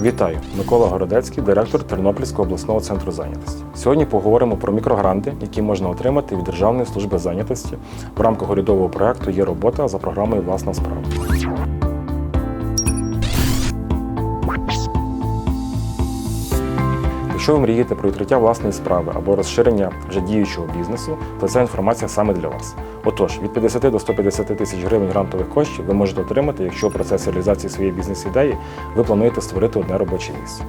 Вітаю, Микола Городецький, директор Тернопільського обласного центру зайнятості. Сьогодні поговоримо про мікрогранти, які можна отримати від Державної служби зайнятості в рамках урядового проекту Є робота за програмою Власна справа. Якщо ви мрієте про відкриття власної справи або розширення вже діючого бізнесу, то ця інформація саме для вас. Отож, від 50 до 150 тисяч гривень грантових коштів ви можете отримати, якщо в процесі реалізації своєї бізнес-ідеї ви плануєте створити одне робоче місце.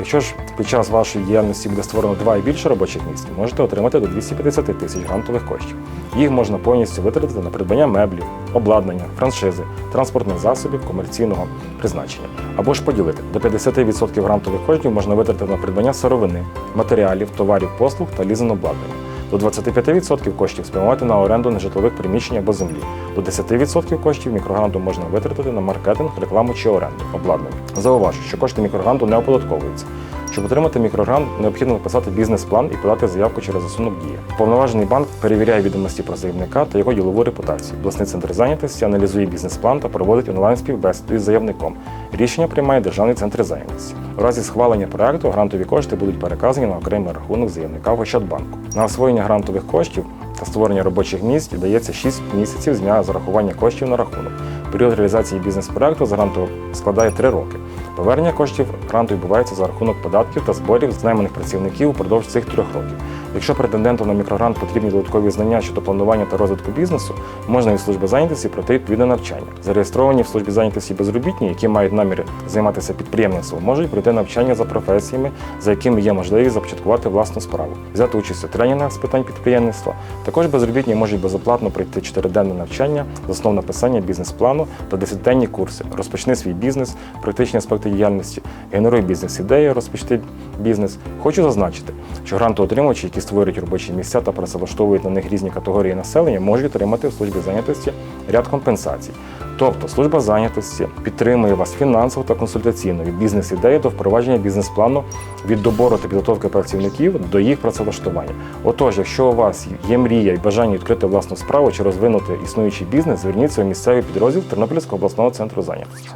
Якщо ж під час вашої діяльності буде створено два і більше робочих місць, можете отримати до 250 тисяч грантових коштів. Їх можна повністю витратити на придбання меблів, обладнання, франшизи, транспортних засобів комерційного призначення. Або ж поділити до 50% грантових коштів можна витратити на придбання сировини, матеріалів, товарів, послуг та лізинг обладнання. До 25% коштів спрямувати на оренду нежитлових приміщень або землі. До 10% коштів мікрогранту можна витратити на маркетинг, рекламу чи оренду обладнання. Зауважу, що кошти мікрогранту не оподатковуються. Щоб отримати мікрогрант, необхідно написати бізнес-план і подати заявку через засунок дія. Повноважений банк перевіряє відомості про заявника та його ділову репутацію. Обласний центр зайнятості аналізує бізнес-план та проводить онлайн співбесіду із заявником. Рішення приймає Державний центр зайнятості. У разі схвалення проекту грантові кошти будуть переказані на окремий рахунок заявника в Ощадбанку. На освоєння грантових коштів та створення робочих місць дається 6 місяців з дня зарахування коштів на рахунок. Період реалізації бізнес-проекту з гранту складає 3 роки. Повернення коштів гранту відбувається за рахунок податків та зборів з найманих працівників упродовж цих трьох років. Якщо претенденту на мікрогрант потрібні додаткові знання щодо планування та розвитку бізнесу, можна від служби зайнятості пройти відповідне навчання. Зареєстровані в службі зайнятості безробітні, які мають намір займатися підприємництвом, можуть пройти навчання за професіями, за якими є можливість започаткувати власну справу, взяти участь у тренінгах з питань підприємництва. Також безробітні можуть безоплатно пройти чотириденне навчання основ написання бізнес-плану та десятиденні курси. Розпочни свій бізнес, практичні аспекти діяльності, генеруй бізнес-ідеї, розпочти бізнес. Хочу зазначити, що грантоотримувачі, які створюють робочі місця та працевлаштовують на них різні категорії населення, можуть отримати в службі зайнятості ряд компенсацій. Тобто служба зайнятості підтримує вас фінансово та консультаційно від бізнес-ідеї до впровадження бізнес-плану від добору та підготовки працівників до їх працевлаштування. Отож, якщо у вас є мрія і бажання відкрити власну справу чи розвинути існуючий бізнес, зверніться у місцевий підрозділ Тернопільського обласного центру зайнятості.